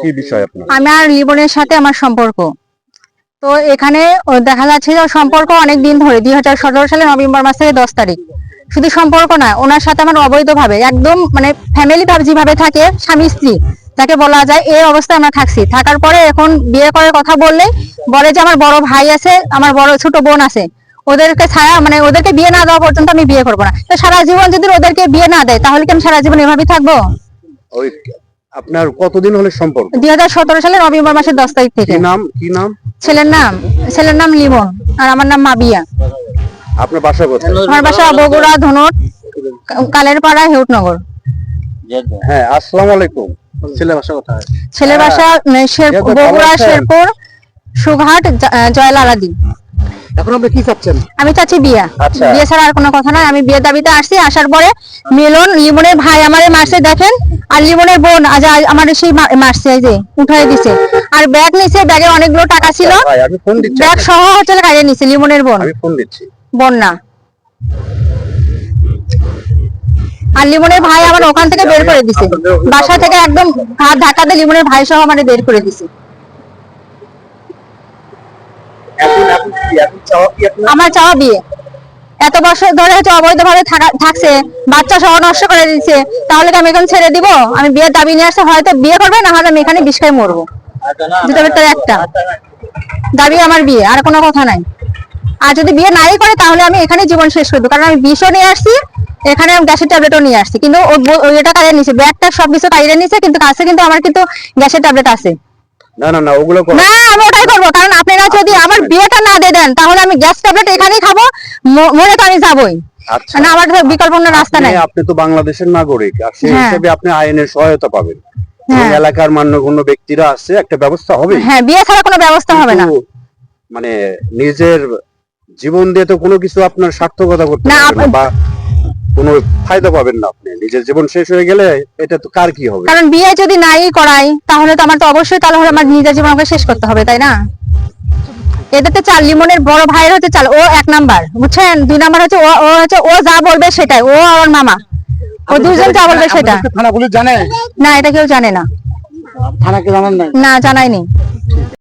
কি বিষয় আপনার? আমার লিবনের সাথে আমার সম্পর্ক। তো এখানে দেখা যাচ্ছে যে সম্পর্ক অনেক দিন ধরে দুই হাজার সতেরো সালের নভেম্বর মাসের দশ তারিখ। শুধু সম্পর্ক না ওনার সাথে আমার অবৈধভাবে একদম মানে ফ্যামিলি ভাবে যেভাবে থাকে স্বামী স্ত্রী যাকে বলা যায় এই অবস্থায় আমরা থাকছি। থাকার পরে এখন বিয়ে করার কথা বললে বলে যে আমার বড় ভাই আছে আমার বড় ছোট বোন আছে। ওদেরকে ছাড়া মানে ওদেরকে বিয়ে না দেওয়া পর্যন্ত আমি বিয়ে করব না। তো সারা জীবন যদি ওদেরকে বিয়ে না দেয় তাহলে কি আমি সারা জীবন এভাবেই থাকব? আপনার কতদিন হলে সম্পর্ক? দুই হাজার সতেরো সালের নভেম্বর মাসের দশ তারিখ থেকে। কি নাম কি নাম? ছেলের নাম ছেলের নাম লিমন আর আমার নাম মাবিয়া। আপনার বাসা কোথায়? আমার বাসা বগুড়া ধনুট কালের পাড়া হেউটনগর। হ্যাঁ আসসালামু আলাইকুম। ছেলে বাসা কোথায়? ছেলের বাসা তো ভালো বগুড়া শেরপুর সুঘাট জয়লালাদি। এখন আপনি কি চাচ্ছেন আমি চাচ্ছি বিয়া। আচ্ছা। বিয়ে ছাড়া আর কোনো কথা নয় আমি দাবিতে আসছি। আসার পরে মিলন লিমনের ভাই আমারে মারছে দেখেন? আর লিমনের বোন আজ আমার সেই মারছে যে উঠাই দিছে। আর ব্যাগ নিছে ব্যাগে অনেকগুলো টাকা ছিল। দিচ্ছি ব্যাগ সহ হচ্ছে গাড়ি নিছে লিমনের বোন। আমি ফোন দিচ্ছি। বোন না। আর লিমনের ভাই আমার ওখান থেকে বের করে দিছে। বাসা থেকে একদম হাত ধাক্কা দিয়ে লিমনের ভাই সহ মানে বের করে দিছে এখন এখন কি এখন চাওয়া কি আপনার আমার চাওয়া বিয়ে। এত বছর ধরে হচ্ছে অবৈধভাবে থাকা- থাকছে, বাচ্চা সহ নষ্ট করে দিচ্ছে। তাহলে আমি এখন ছেড়ে দিব? আমি বিয়ের দাবি নিয়ে আসতে হয়তো বিয়ে করবে, না হলে আমি এখানে বিষ বিষকায় মরবো। একটা। দাবি আমার বিয়ে, আর কোনো কথা নাই। আর যদি বিয়ে নাই করে, তাহলে আমি এখানে জীবন শেষ করব। কারণ আমি বিষও নিয়ে আসছি, এখানে গ্যাসের ট্যাবলেটও নিয়ে আসছি। কিন্তু ও ব- ও এটা কারিয়ে নিছে, ব্যাগটা সবকিছু কারিয়ে নিছে, কিন্তু কাছে কিন্তু আমার কিন্তু গ্যাসের ট্যাবলেট আছে। না না না ওগুলো না আমি ওটাই করব কারণ আপনারা যদি আমার বিয়েটা না দিয়ে দেন তাহলে আমি গ্যাস ট্যাবলেট এখানেই খাব মরে তো আমি যাবোই। আচ্ছা। না আমার বিকল্প কোনো রাস্তা নাই। আপনি- তো বাংলাদেশের নাগরিক আর সেই হ্যাঁ। হিসেবে আপনি আইনের সহায়তা পাবেন। হ্যাঁ। ওই এলাকার মান্যগণ্য ব্যক্তিরা আছে একটা ব্যবস্থা হবে? হ্যাঁ বিয়ে ছাড়া কোনো ব্যবস্থা হবে না। মানে নিজের জীবন দিয়ে তো কোনো কিছু আপনার সার্থকতা করতে পারবেন না বা কোনো ফায়দা পাবেন না আপনি। নিজের জীবন শেষ হয়ে গেলে এটা তো কার কি হবে? কারণ বিয়ে যদি নাই করাই তাহলে তো আমার তো অবশ্যই তাহলে আমার নিজের জীবন আমাকে শেষ করতে হবে তাই না? লিমনের বড় ভাইয়ের হচ্ছে চাল ও এক নাম্বার বুঝছেন? দুই নাম্বার হচ্ছে ও ও হচ্ছে ও যা বলবে সেটাই ও আমার মামা। ও দুজন যা বলবে সেটা। থানা পুলিশ জানে? না এটা কেউ জানে না। থানাকে জানান নাই? না জানাইনি